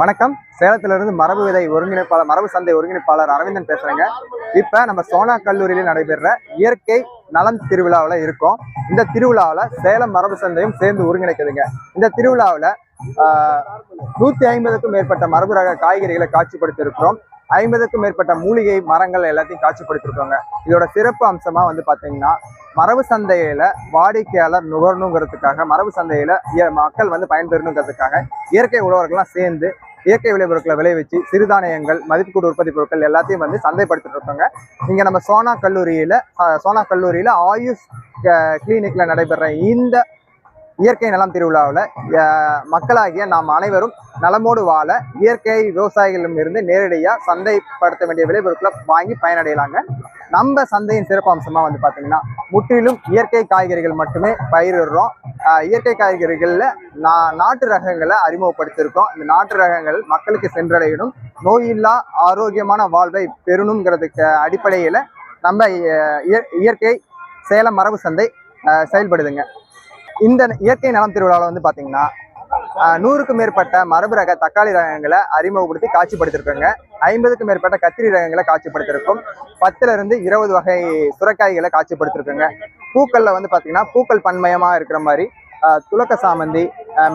வணக்கம். சேலத்திலிருந்து மரபு விதை ஒருங்கிணைப்பாளர் மரபு சந்தை ஒருங்கிணைப்பாளர் அரவிந்தன் பேசுறேங்க. இப்ப நம்ம சோனா கல்லூரியில நடைபெற இயற்கை நலம் திருவிழாவில் இருக்கோம். இந்த திருவிழாவில் சேலம் மரபு சந்தையும் சேர்ந்து ஒருங்கிணைக்குதுங்க. இந்த திருவிழாவில் நூத்தி ஐம்பதுக்கும் மேற்பட்ட மரபு ரக காய்கறிகளை காட்சிப்படுத்தி இருக்கிறோம் ஐம்பதுக்கும் மேற்பட்ட மூலிகை மரங்கள் எல்லாத்தையும் காட்சிப்படுத்திருக்காங்க இதோட சிறப்பு அம்சமாக வந்து பார்த்தீங்கன்னா மரபு சந்தையில் வாடிக்கையாளர் நுகரணுங்கிறதுக்காக மரபு சந்தையில் இய- மக்கள் வந்து பயன்பெறணுங்கிறதுக்காக இயற்கை உழவர்கள்லாம் சேர்ந்து இயற்கை விளைபொருட்களை விளைவிச்சு சிறுதானியங்கள் மதிப்புக்கூட்டு உற்பத்தி பொருட்கள் எல்லாத்தையும் வந்து சந்தைப்படுத்திட்டு இருக்காங்க இங்கே நம்ம சோனா கல்லூரியில் சோனா கல்லூரியில் ஆயுஷ் கிளினிக்கில் நடைபெற இந்த இயற்கை நலம் திருவிழாவில் மக்களாகிய நாம் அனைவரும் நலமோடு வாழ இயற்கை விவசாயிகளிடம் இருந்து நேரடியாக சந்தைப்படுத்த வேண்டிய விளைபொருட்களை வாங்கி பயனடையலாங்க. நம்ம சந்தையின் சிறப்பு அம்சமாக வந்து பார்த்தீங்கன்னா முற்றிலும் இயற்கை காய்கறிகள் மட்டுமே பயிரிடுறோம். இயற்கை காய்கறிகளில் நா நாட்டு ரகங்களை அறிமுகப்படுத்தியிருக்கோம். இந்த நாட்டு ரகங்கள் மக்களுக்கு சென்றடையணும். நோயில்லா ஆரோக்கியமான வாழ்வை பெறணுங்கிறதுக்கு அடிப்படையில் நம்ம இய- இயற்கை சேலம் மரபு சந்தை செயல்படுதுங்க. இந்த இயற்கை நலம் திருவிழாவில் வந்து பார்த்தீங்கன்னா நூறுக்கும் மேற்பட்ட மரபு ரக தக்காளி ரகங்களை அறிமுகப்படுத்தி காட்சிப்படுத்திருக்காங்க. ஐம்பதுக்கும் மேற்பட்ட கத்திரி ரகங்களை காட்சிப்படுத்திருக்கோம். பத்துல இருந்து இருபது வகை சுரக்காய்களை காட்சிப்படுத்திருக்காங்க. பூக்கள்ல வந்து பார்த்தீங்கன்னா பூக்கள் பன்மயமா இருக்கிற மாதிரி துலக்க சாமந்தி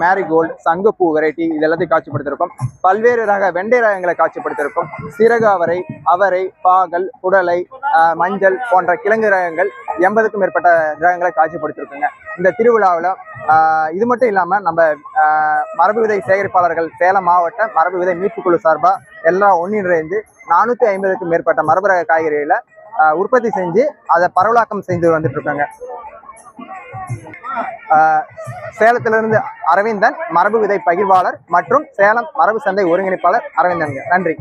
மேரிகோல்டு சங்கப்பூ வெரைட்டி இது எல்லாத்தையும் காட்சிப்படுத்திருக்கோம் பல்வேறு ரக வெண்டை ரகங்களை காட்சிப்படுத்திருக்கோம் சிறகு அவரை அவரை பாகல் குடலை மஞ்சள் போன்ற கிழங்கு ரகங்கள் எண்பதுக்கும் மேற்பட்ட ரகங்களை காட்சிப்படுத்திருக்கோங்க. இந்த திருவிழாவில் இது மட்டும் இல்லாமல் நம்ம மரபு விதை சேகரிப்பாளர்கள் சேலம் மாவட்ட மரபு விதை மீட்பு குழு சார்பாக எல்லாம் ஒன்றிணைந்து நானூற்றி ஐம்பதுக்கும் மேற்பட்ட மரபு ரக காய்கறிகளை உற்பத்தி செஞ்சு அதை பரவலாக்கம் செய்து வந்துட்டு இருக்காங்க. சேலத்திலிருந்து அரவிந்தன் மரபு விதை பகிர்வாளர் மற்றும் சேலம் மரபு சந்தை ஒருங்கிணைப்பாளர் அரவிந்தன். நன்றி.